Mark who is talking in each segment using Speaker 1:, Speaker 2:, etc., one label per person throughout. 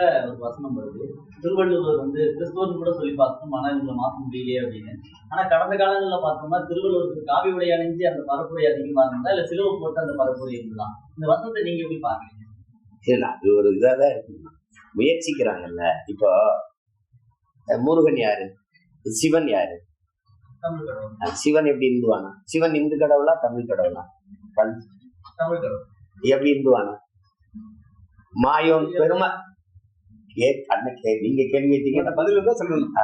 Speaker 1: ஒரு வசனம் வருது. திருவள்ளுவர் வந்து கிறிஸ்துவன் கூட சொல்லி பார்த்தோம் ஆனா இவங்களை மாற்ற முடியலையே அப்படின்னு. ஆனா கடந்த காலங்கள்ல பார்த்தோம்னா திருவள்ளுவருக்கு காவி உடை அணிஞ்சு அந்த பரப்புரை அதிகமா இருந்தா இல்ல சிலுவை போட்டு அந்த பரப்புரை இருந்ததா இந்த வசனத்தை நீங்க எப்படி பாக்குறீங்க
Speaker 2: இல்ல அது ஒரு இதாதான் இருக்குமா? முயற்சிக்கிறாங்கல்ல. இப்போ முருகன் யாரு? சிவன் யாரு? சிவன் எப்படி இந்துவானா? சிவன் இந்து கடவுளா தமிழ் கடவுளா? பண்-
Speaker 1: தமிழ் கடவுள்.
Speaker 2: எப்படி இந்துவானா? மாயோன் பெருமா கே கண்ண கே நீங்க கேள்வி கேட்டீங்க.
Speaker 3: பதில் தான் சொல்லணும்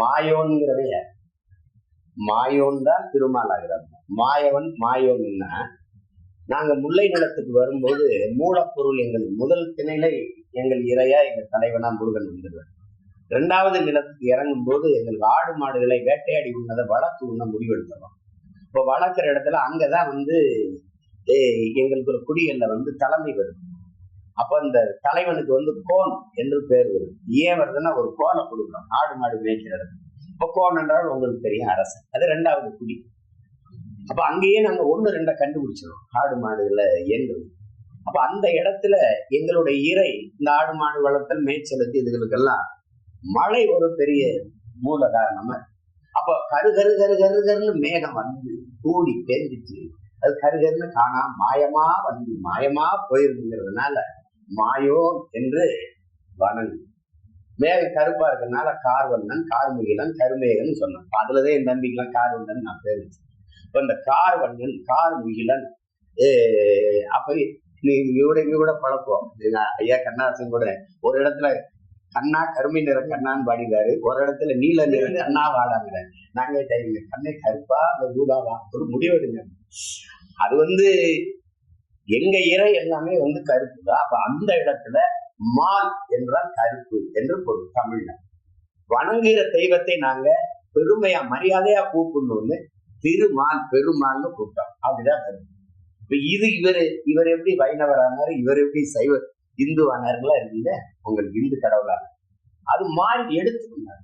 Speaker 2: மாயோன்கிறவே யார்? மாயோன் தான் திருமால் ஆகிறார். மாயவன் மாயோன்னா நாங்க முல்லை நிலத்துக்கு வரும்போது மூலப்பொருள் எங்கள் முதல் திணையில எங்கள் இறையா எங்கள் தலைவனா முருகன் வந்துடுவார் இரண்டாவது நிலத்துக்கு இறங்கும் போது எங்களுக்கு ஆடு மாடுகளை வேட்டையாடி உண்ணதை வளர்த்து உண்ண முடிவெடுத்தோம். இப்போ வளர்க்குற இடத்துல அங்கதான் வந்து எங்களுக்கு ஒரு குடிகள்ல வந்து தலைமை வருது அப்ப இந்த தலைவனுக்கு வந்து கோன் என்று பேர் வருது ஏன் வருதுன்னா ஒரு கோனை கொடுக்கணும். ஆடு மாடு மேய்க்கிறது இப்ப கோன் என்றால் உங்களுக்கு தெரியும் அரசன். அது ரெண்டாவது குடி. அப்ப அங்கேயே நாங்க ஒண்ணு ரெண்டை கண்டுபிடிச்சிடும் ஆடு மாடுகளை என்று அப்ப அந்த இடத்துல எங்களுடைய இறை இந்த ஆடு மாடு வளர்த்தல் மேய்ச்சலுக்கு இதுகளுக்கெல்லாம் மழை ஒரு பெரிய மூல காரணமா அப்ப கரு கரு கரு கரு கருன்னு மேகம் வந்து கூடி பேஞ்சிச்சு அது கரு கருன்னு காணாம மாயமா வந்து மாயமா போயிருதுங்கிறதுனால மாயோ என்று வணங்கு மேகம் கருப்பா இருக்கிறதுனால கார்வண்ணன் கார்முகிலன் கருமேகன் சொன்னான் அதுலதான் என் தம்பிக்கெல்லாம் கார்வண்ணன் நான் பேர் வச்சேன் இப்ப இந்த கார்வண்ணன் கார்முகிலன் ஏ, அப்ப நீ இங்க கூட இங்க கூட பழப்போம் ஐயா கண்ணாசன் கூட ஒரு இடத்துல கண்ணா கருமை நிற கண்ணான்னு பாடிதாரு ஒரு இடத்துல நீல நிற கண்ணா வாடாங்க நாங்க கண்ணை கருப்பா அந்த ஒரு முடிவெடுங்க. அது வந்து எங்க இறை எல்லாமே வந்து கருப்பு தான் அப்ப அந்த இடத்துல மால் என்றால் கருப்பு என்று பொருள் தமிழ்ல வணங்குகிற தெய்வத்தை நாங்க பெருமையா மரியாதையா கூப்பிடணும்னு திருமால் பெருமாள்னு கூப்பிட்டோம். அப்படிதான் கருப்பு இப்ப இது இவர் இவர் எப்படி வைணவரானாரு இவர் எப்படி சைவ இந்து ஆனாருங்களா இருக்குல்ல உங்களுக்கு இந்து கடவுளான. அது மாறி எடுத்துக்கொண்டார்.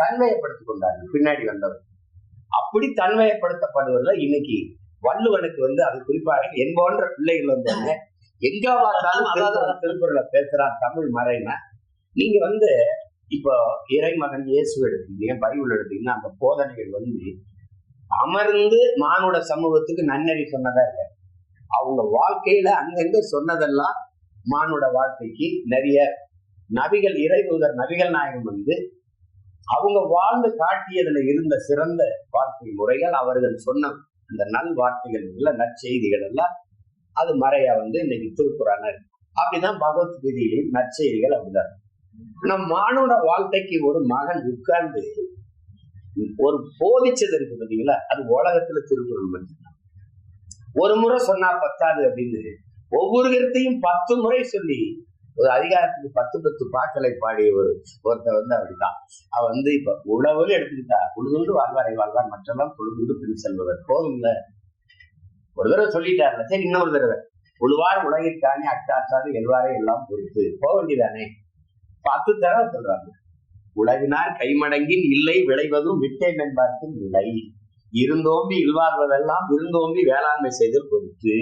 Speaker 2: தன்மையப்படுத்திக் கொண்டாங்க பின்னாடி வந்தவர். அப்படி தன்மையப்படுத்தப்படுவதில் இன்னைக்கு வள்ளுவனுக்கு வந்து அது குறிப்பாக என் போன்ற பிள்ளைகள் வந்தாங்க எங்க பார்த்தாலும் திருக்குறள் திருக்குறளை பேசுறான் தமிழ் மறைனா நீங்க வந்து இப்போ இறைமகன் இயேசு எடுத்தீங்க பைபிள் எடுத்தீங்கன்னா அந்த போதனைகள் வந்து அமர்ந்து மானுட சமூகத்துக்கு நன்னறி சொன்னதா இல்ல. அவங்க வாழ்க்கையில அங்கங்க சொன்னதெல்லாம் மானுட வாழ்க்கைக்கு நிறைய நபிகள் இறைதூதர் நபிகள் நாயகம் வந்து அவங்க வாழ்ந்து காட்டியதுல இருந்த சிறந்த வாழ்க்கை முறைகள் அவர்கள் சொன்ன அந்த நல் வார்த்தைகள் இல்ல நற்செய்திகள் எல்லாம் அது மறையா வந்து இன்னைக்கு திருக்குறான இருக்கு. அப்படிதான் பகவத்கீதையிலையும் நற்செய்திகள் அப்படிதான் நம் மானோட வாழ்க்கைக்கு ஒரு மகன் உட்கார்ந்து ஒரு போதிச்சது இருக்கு பாத்தீங்களா? அது உலகத்துல திருக்குறள் மட்டும்தான். ஒரு முறை சொன்னா பத்தாது அப்படின்னு ஒவ்வொரு கருத்தையும் பத்து முறை சொல்லி ஒரு அதிகாரத்துக்கு பத்து பத்து பாக்களை பாடிய ஒரு ஒருத்தர் வந்து அப்படிதான் அவ வந்து இப்ப உழவுன்னு எடுத்துக்கிட்டா உழுதுண்டு வாழ்வாரை வாழ்வார் மற்றெல்லாம் பொழுதுண்டு பின் செல்பவர். போதும்ல? ஒரு தடவை சொல்லிட்டாருல. சரி இன்னொரு தடவை. உழுவார் உலகிற்கானே அட்டாற்றாது எல்வாரே எல்லாம் பொறுத்து. போக வேண்டியதானே? பத்து தடவை சொல்றாங்க. உலகினார் கைமடங்கின் இல்லை விளைவதும் விட்டேன் என்பார்க்கும் நிலை இருந்தோம்பி இல்வாழ்வதெல்லாம் விருந்தோம்பி வேளாண்மை செய்தல் பொறுத்து.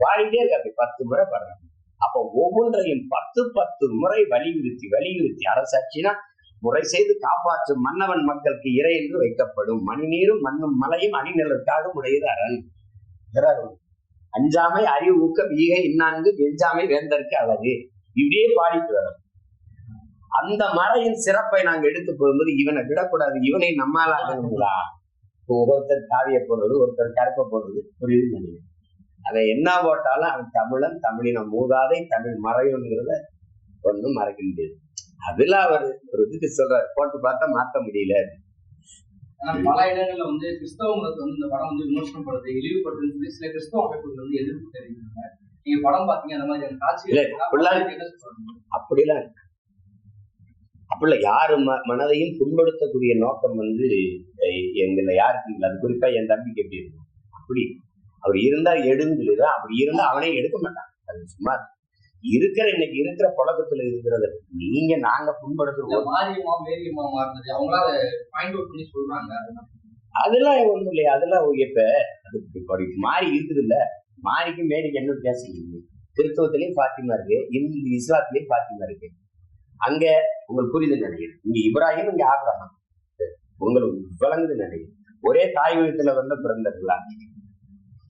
Speaker 2: பாடிட்டே இருக்காங்க பத்து முறை பாடுறாங்க. அப்ப ஒவ்வொன்றையும் பத்து பத்து முறை வலியுறுத்தி வலியுறுத்தி அரசாட்சினா முறை செய்து காப்பாற்றும் மன்னவன் மக்களுக்கு இறை என்று வைக்கப்படும். மணிநீரும் மண்ணும் மலையும் அணிநிலருக்காக உடையது அரண். அஞ்சாமை அறிவு ஊக்கம் ஈகை இன்னான்கு வெஞ்சாமை வேந்தற்கு அழகு. இப்படியே பாடிட்டு வரும். அந்த மறையின் சிறப்பை நாங்க எடுத்து போகும்போது இவனை விடக்கூடாது. இவனை நம்மால் ஆகணுங்களா ஒருத்தர் காவிய போடுறது ஒருத்தர் கருப்ப போடுறது புரியுது நினைவு அதை என்ன போட்டாலும் அவன் தமிழன் தமிழின மூதாதை தமிழ் மறைவுங்கிறத ஒண்ணும் மறைக்க முடியாது. அதுல அவர் ஒரு இதுக்கு சொல்றாரு போட்டு பார்த்தா மாத்த முடியல.
Speaker 3: பல இடங்கள்ல வந்து கிறிஸ்தவ மதத்தை வந்து இந்த படம் வந்து விமர்சனம் படுறது இழிவுபடுதுன்னு சொல்லி சில கிறிஸ்தவ அமைப்புகள் வந்து எதிர்ப்பு தெரிவிக்கிறாங்க. நீங்க படம் பாத்தீங்க அந்த மாதிரி காட்சிகள்
Speaker 2: அப்படிலாம் இருக்கு. அப்படில யாரு ம- மனதையும் புண்படுத்தக்கூடிய நோக்கம் வந்து எங்களை யாருக்கு இல்லை. அது குறிப்பா என் தம்பிக்கு எப்படி இருக்கும்? அப்படி அவர் இருந்தா எடுங்குதான் அப்படி இருந்தா அவனே எடுக்க மாட்டான். அது சும்மா இருக்கிற இன்னைக்கு இருக்கிற புழக்கத்துல இருக்கிறது. நீங்க நாங்க புண்படுத்துறோம். அதெல்லாம் ஒண்ணும் இல்லையா? அதெல்லாம் இப்ப அது இப்ப மாறி இருக்குது இல்ல மாறிக்கும் மேரிக்கு என்ன வித்தியாசம் இருக்கு? கிறிஸ்தவத்திலயும் பாத்திமா இருக்கு இந்து இஸ்லாத்திலயும் பாத்திமா இருக்கு. அங்க உங்களுக்கு புரியுது நினைக்கிறேன் இங்க இப்ராஹிம் இங்க ஆபிரகாம். உங்களுக்கு விளங்குது நினைக்கிறேன் ஒரே தாய் வீட்டுல வந்து பிறந்ததுல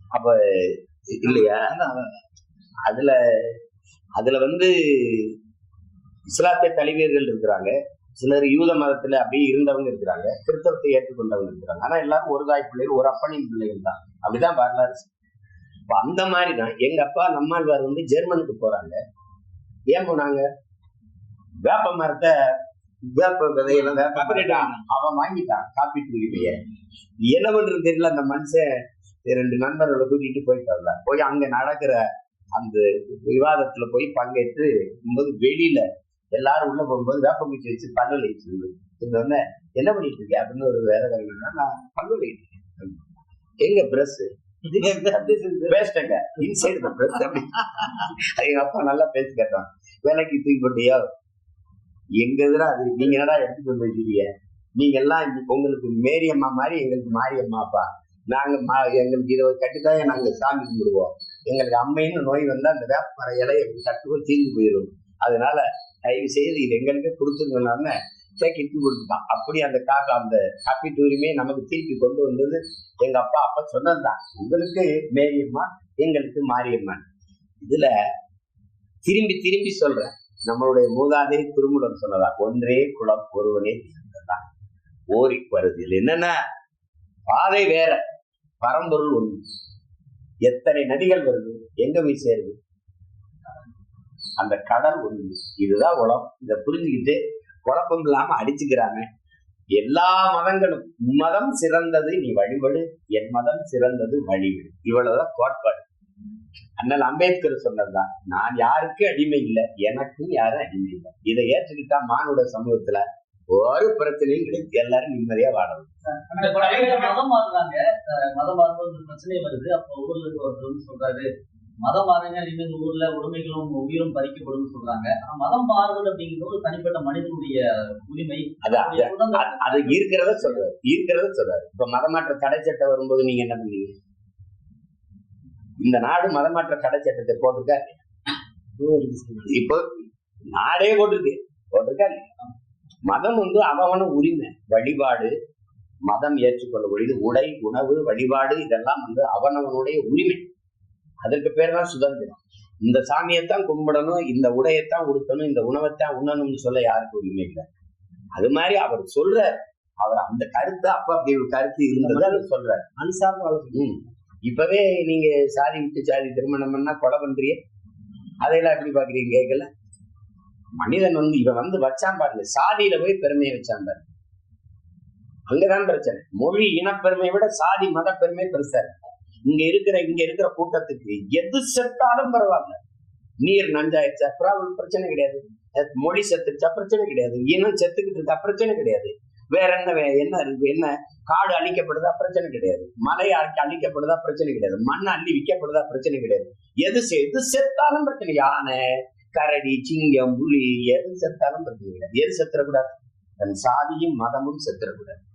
Speaker 2: அப்ப இல்லையா? அதுல அதுல வந்து இஸ்லாத்தை தழுவியர்கள் இருக்கிறாங்க. சிலர் யூத மதத்துல அப்படியே இருந்தவங்க இருக்கிறாங்க. கிறிஸ்தவத்தை ஏற்றுக்கொண்டவங்க இருக்கிறாங்க. ஆனா எல்லாரும் ஒரு தாய் பிள்ளைகள் ஒரு அப்பனின் பிள்ளைகள் தான். அப்படிதான் வரலாறு. இப்ப அந்த மாதிரி தான் எங்க அப்பா நம்மாழ்வார் வந்து ஜெர்மனுக்கு போறாங்க. ஏன் போனாங்க? வேப்ப மரத்தை வேப்ப விதையெல்லாம் வேப்ப அவன் வாங்கிட்டான். காப்பீட்டு உரிமைய என்ன பண்றது தெரியல அந்த மனுஷன் ரெண்டு நண்பர்களை கூட்டிட்டு வரலாம் போய் அங்க நடக்கிற அந்த விவாதத்துல போய் பங்கேற்று போது வெளியில எல்லாரும் உள்ள போகும்போது வேப்பங்குச்சி வச்சு பல்லு வச்சிருந்தது உடனே என்ன பண்ணிட்டு இருக்கேன் அப்படின்னு ஒரு வேலை வேலைன்னா நான் பல்லு இருக்கேன் எங்க பிரஸ் பேசிட்டேங்க இன்சைடு பிரஸ் எங்க அப்பா நல்லா பேசி கேட்டான் வேலைக்கு தூக்கி போட்டியோ? எங்க இதுல அது? நீங்க என்னடா எடுத்துட்டு வந்து வச்சிருக்கீங்க நீங்க எல்லாம் உங்களுக்கு மேரியம்மா மாதிரி எங்களுக்கு அப்பா நாங்கள் நாங்க மா- எங்களுக்கு இதை கட்டித்தான் நாங்க சாமி கும்பிடுவோம். எங்களுக்கு அம்மைன்னு நோய் வந்தா அந்த வேப்பமர இலையை கட்டுவோம் தீர்ந்து போயிடும். அதனால தயவு செய்து இது எங்களுக்கே கொடுத்துருங்கன்னு கிட்டு கொடுத்துட்டான். அப்படி அந்த காக்கா அந்த காப்பீட்டு உரிமையை நமக்கு திருப்பி கொண்டு வந்தது எங்க அப்பா அப்பா சொன்னதுதான். உங்களுக்கு மேரியம்மா எங்களுக்கு மாரியம்மன். இதுல திரும்பி திரும்பி சொல்றேன். நம்மளுடைய மூதாதை திருமுடன் சொன்னதா? ஒன்றே குலம் ஒருவனே தான் ஓரி வருது என்னன்னா? பாதை வேற. பரம்பொருள் ஒன்று. எத்தனை நதிகள் வருது? எங்க போய் சேருது? அந்த கடல் ஒன்று. இதுதான் உலகம் இதை புரிஞ்சுக்கிட்டு குழப்பம் இல்லாம அடிச்சுக்கிறாங்க. எல்லா மதங்களும் மதம் சிறந்தது நீ வழிபடு என் மதம் சிறந்தது வழிவிடு. இவ்வளவுதான் கோட்பாடு. அண்ணல் அம்பேத்கர் சொன்னதுதான் நான் யாருக்கு அடிமை இல்லை எனக்கும் யாரும் அடிமை இல்லை. இதை ஏற்றுக்கிட்டா மானுட சமூகத்துல ஒரு பிரச்சனையும் கிடையாது. எல்லாரும் நிம்மதியா வாழணும்.
Speaker 1: மதம் மாறுறாங்க. மதம் மாறும்போது பிரச்சனை வருது. அப்ப ஊர்ல ஒருத்தர் வந்து சொல்றாரு மதம் மாறுங்க இந்த ஊர்ல உடைமைகளும் உயிரும் பறிக்கப்படும் சொல்றாங்க. ஆனா மதம் மாறுதல் அப்படிங்கிறது ஒரு தனிப்பட்ட மனிதனுடைய உரிமை.
Speaker 2: அது அது இருக்கிறத சொல்றாரு. இருக்கிறத சொல்றாரு. இப்ப மதமாற்ற தடை சட்டம் வரும்போது நீங்க என்ன பண்ணீங்க? இந்த நாடு மதமாற்ற தடை சட்டத்தை போட்டிருக்கா? இப்போ நாடே போட்டிருக்கு. போட்டிருக்கா இல்லையா? மதம் வந்து அவன உரிமை. வழிபாடு மதம் ஏற்றுக்கொள்ளக்கூடியது உடை உணவு வழிபாடு இதெல்லாம் வந்து அவனவனுடைய உரிமை. அதற்கு பேர் தான் சுதந்திரம். இந்த சாமியைத்தான் கும்பிடணும் இந்த உடையைத்தான் உடுத்தணும் இந்த உணவைத்தான் உண்ணணும்னு சொல்ல யாருக்கு உரிமை இல்லை? அது மாதிரி அவர் சொல்றார். அவர் அந்த கருத்து அப்ப அப்படி ஒரு கருத்து இருந்தது அவர் சொல்றாரு. இப்பவே நீங்க சாதி விட்டு சாதி திருமணம் பண்ணா கொலை பண்றீங்க? அதையெல்லாம் எப்படி பாக்குறீங்க கேட்கல? மனிதன் வந்து இவன் வந்து வச்சான் பாருங்க. சாதியில போய் பெருமையை வச்சான் பாருங்க. அங்கதான் பிரச்சனை. மொழி இனப்பெருமையை விட சாதி மத பெருமை பெருசா இருக்கு. இங்க இருக்கிற இங்க இருக்கிற கூட்டத்துக்கு எது செத்தாலும் பரவாயில்ல. நீர் நஞ்சாயிடுச்சா அப்புறம் பிரச்சனை கிடையாது. மொழி செத்துச்சா பிரச்சனை கிடையாது. இனம் செத்துக்கிட்டு இருக்கா பிரச்சனை கிடையாது. வேற என்ன வே- என்ன இருக்கு என்ன? காடு அழிக்கப்படுதா பிரச்சனை கிடையாது. மலை அழிக்கப்படுதா பிரச்சனை கிடையாது. மண் அள்ளி விற்கப்படுதா பிரச்சனை கிடையாது. எது எது செத்தாலும் பிரச்சனை. யானை கரடி சிங்கம் புலி எது செத்தாலும் பிரச்சனை கிடையாது. எது செத்துறக்கூடாது. தன் சாதியும் மதமும் செத்துறக்கூடாது.